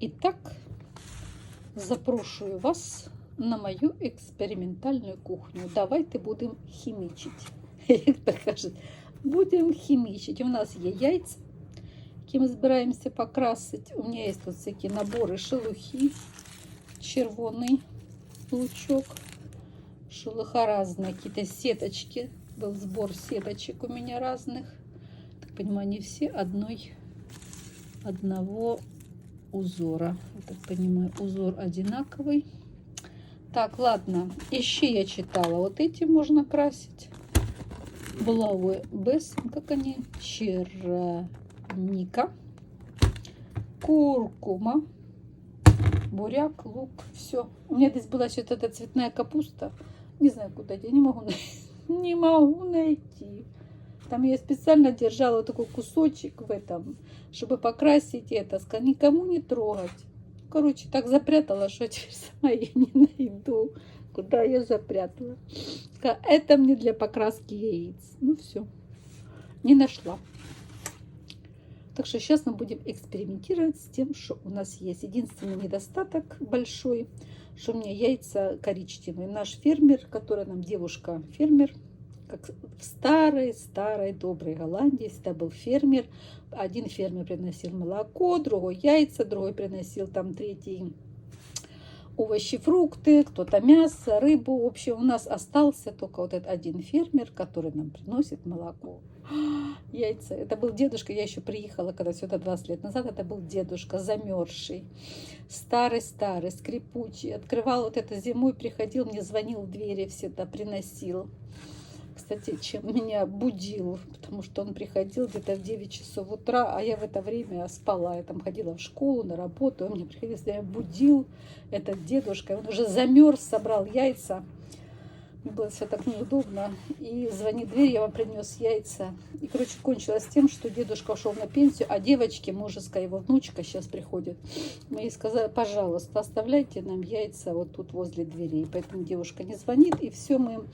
Итак, запрошую вас на мою експериментальну кухню. Давайте будемо хімічити. Як то кажуть, будемо хімічити. У нас є яйця, які ми збираємося покрасити. У мене є тут всякі набори шелухи, червоний лучок, шелуха різна, якісь сеточки. Был сбор сеточек у меня разных. Так понимаю, не все одной, одного узора. Я так понимаю, узор одинаковый. Так, ладно. Еще я читала. Вот эти можно красить. Булавы без, как они, черника, куркума, буряк, лук, все. У меня здесь была что-то цветная капуста. Не знаю, куда я не могу не могу найти. Там я специально держала вот такой кусочек в этом, чтобы покрасить это. Никому не трогать. Короче, так запрятала, что теперь сама я не найду, куда я запрятала. Это мне для покраски яиц. Ну все, не нашла. Так что сейчас мы будем экспериментировать с тем, что у нас есть. Единственный недостаток большой, что у меня яйца коричневые. Наш фермер, который нам девушка фермер, как в старой-старой доброй Голландии всегда был фермер. Один фермер приносил молоко, другой яйца, другой приносил там третий овощи, фрукты, кто-то мясо, рыбу. В общем, у нас остался только вот этот один фермер, который нам приносит молоко. Яйца. Это был дедушка, я еще приехала, когда сюда 20 лет назад, это был дедушка замерзший, старый-старый, скрипучий. Открывал вот это зимой, приходил, мне звонил в двери, всегда приносил. Кстати, чем меня будил, потому что он приходил где-то в 9 часов утра, а я в это время спала. Я там ходила в школу, на работу, он мне приходил, я будил этот дедушка, он уже замерз, собрал яйца. Было все так неудобно. И звонит дверь, я вам принес яйца. И, короче, кончилось тем, что дедушка ушел на пенсию, а девочки, мужеская его внучка сейчас приходит. Мы ей сказали, пожалуйста, оставляйте нам яйца вот тут возле дверей. Поэтому девушка не звонит, и все мы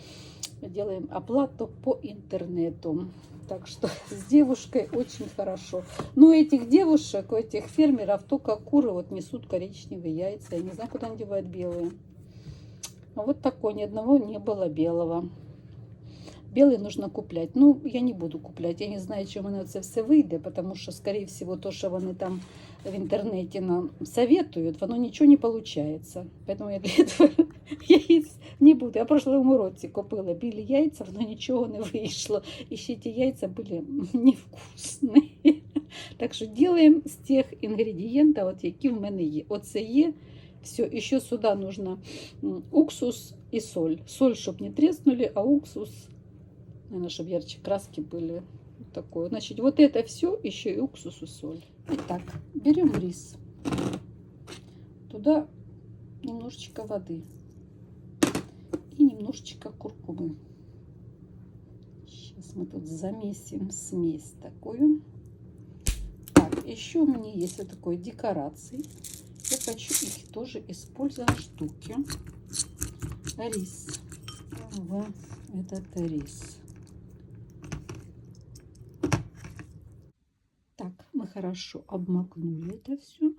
делаем оплату по интернету. Так что с девушкой очень хорошо. Но у этих девушек, у этих фермеров только куры вот несут коричневые яйца. Я не знаю, куда они девают белые. Но вот такой, ни одного не было белого. Белый нужно куплять. Ну, я не буду купляти. Я не знаю, чи в мене це все вийде, тому що, скоріше всього, то, що вони там в інтернеті нам советують, воно нічого не виходить. Поэтому я для этого яиц не буду. Я в прошлому році купила білі яйця, воно нічого не вийшло. І ще ті яйця були невкусні. Так що робимо з тих інгредієнтів, от, які в мене є. Оце є. Все, еще сюда нужно уксус и соль. Соль, чтобы не треснули, а уксус, наверное, чтобы ярче краски были. Вот такое. Значит, вот это все, еще и уксус и соль. Итак, берем рис. Туда немножечко воды. И немножечко куркумы. Сейчас мы тут замесим смесь такую. Так, еще у меня есть вот такой декорации. Хочу тоже использовать штуки. Рис. В этот рис. Так, мы хорошо обмакнули это все.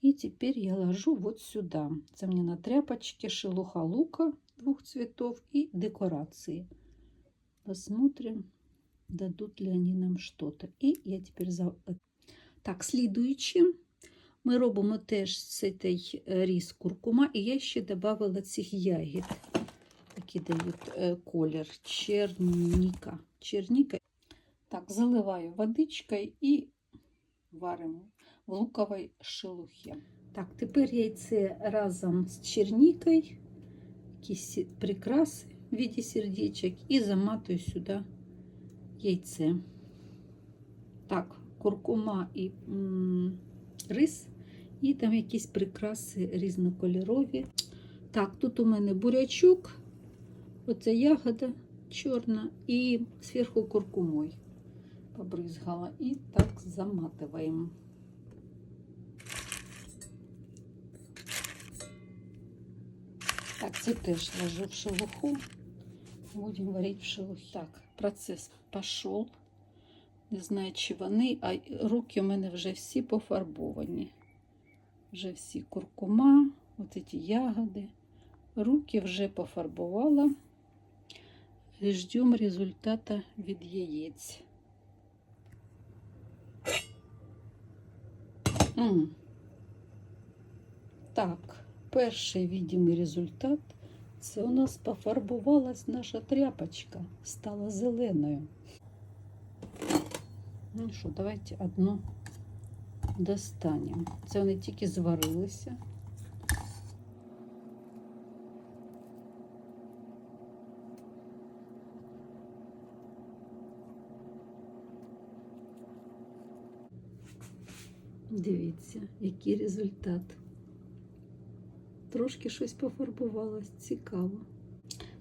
И теперь я ложу вот сюда. Это мне на тряпочке шелуха лука двух цветов и декорации. Посмотрим, дадут ли они нам что-то. И я теперь... За... Так, слідуючи, ми робимо теж цей різ куркума, і я ще додавала цих ягід, які дають е, колір черніка. черніка. Так, заливаю водичкою і варимо в луковій шелухі. Так, тепер яйце разом з чернікою, якісь прикраси в виде сердечек, і заматую сюди яйце. Так, куркума і рис, і там якісь прикраси різнокольорові. Так, тут у мене бурячок, оця ягода чорна, і зверху куркумой побризгала. І так заматуємо. Так, це теж ложу в шелуху. Будемо варити в шелухі. Так, процес пішов. Не знаю, чи вони, а руки у мене вже всі пофарбовані. Вже всі куркума, от ці ягоди. Руки вже пофарбувала. І ждемо результата від яєць. М. Так, перший видимий результат це у нас пофарбувалась наша тряпочка, стала зеленою. Ну що, давайте одну достанемо. Це вони тільки зварилися. Дивіться, який результат. Трошки щось пофарбувалось, цікаво.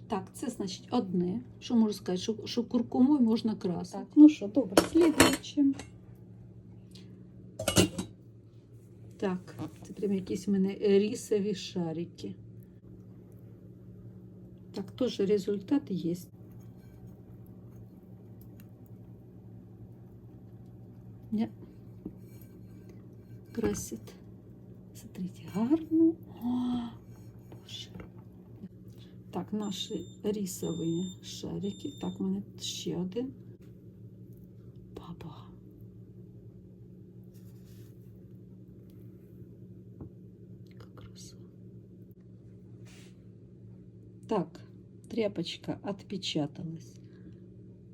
Так, це значить одне. Що можу сказати, що, що куркумою можна красити. Так, ну що, добре, слідуючим. Так, це прям якісь в мене рісові шарики. Так, теж результат є. Ня. Красить. Смотрите, гарно. О. Так, наші рісові шарики. Так, у мене ще один. Баба. Как краса. Так, тряпочка отпечаталась.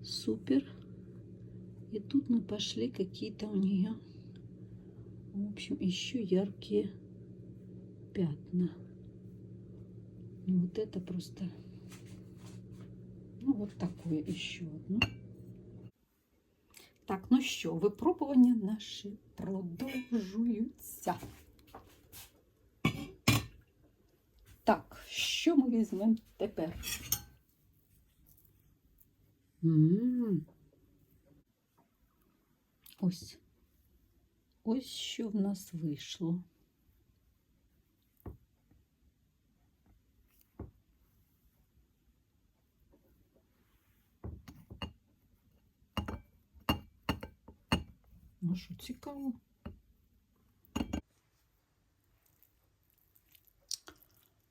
Супер. И тут мы пошли какие-то у нее, в общем, еще яркие пятна. Ну, вот это просто, ну, вот такое еще одно. Так, ну що, випробування наші продовжуються. Так, що ми візьмемо тепер? М. Ось. Ось що в нас вийшло. Що, цікаво.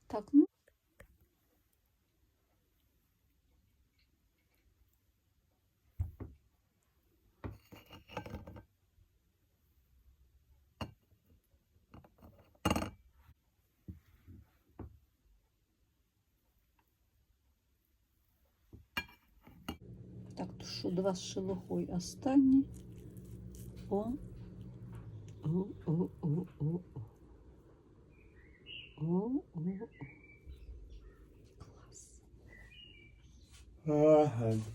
Так, ну. Так, що, два з шелухою останні. О. О, о, о, о, о. О, о, о. Клас.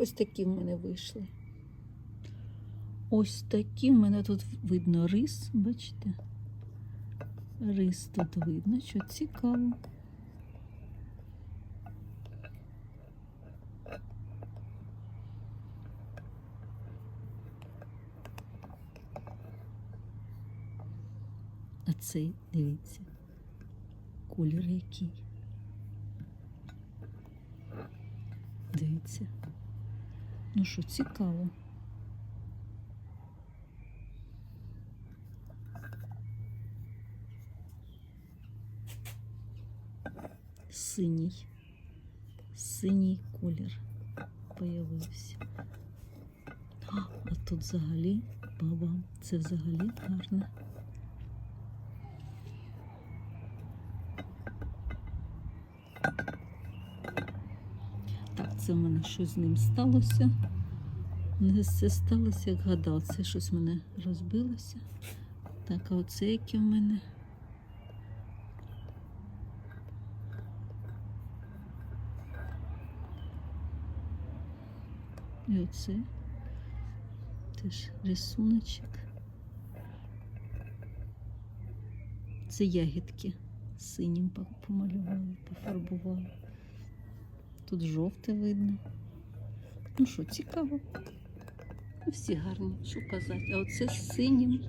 Ось такі в мене вийшли. Ось такі в мене тут видно рис, бачите? Рис тут видно, що цікаво. А цей, дивіться, колір який. Дивіться. Ну що, цікаво. Синій. Синій колір появився. А, тут взагалі, баба, це взагалі гарно. Так, це мене щось з ним сталося. Не все сталося, як гадав. Це щось в мене розбилося. Так, а оце яке в мене. І оце теж рисуночок. Це ягідки. синім помалювали, пофарбували. Тут жовте видно. Ну що, цікаво. Ну, Всі гарні, що казати. А оце з синім.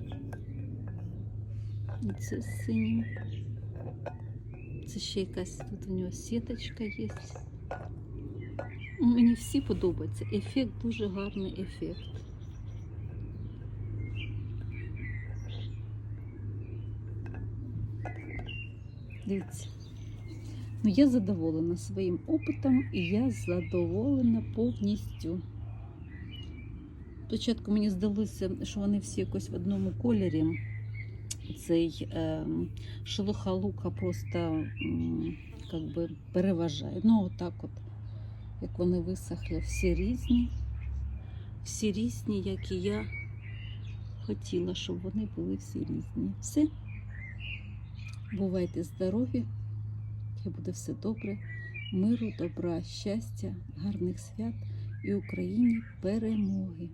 І це з синім. Це ще якась тут у нього сіточка є. Мені всі подобаються. Ефект дуже гарний ефект. Дивіться. Ну, я задоволена своїм опитом і я задоволена повністю. Спочатку мені здалося, що вони всі якось в одному кольорі. Цей е, шелуха лука просто как би, переважає. Ну, отак от, як вони висохли, всі різні. Всі різні, як і я хотіла, щоб вони були всі різні. Все. Бувайте здорові, хай буде все добре, миру, добра, щастя, гарних свят і Україні перемоги.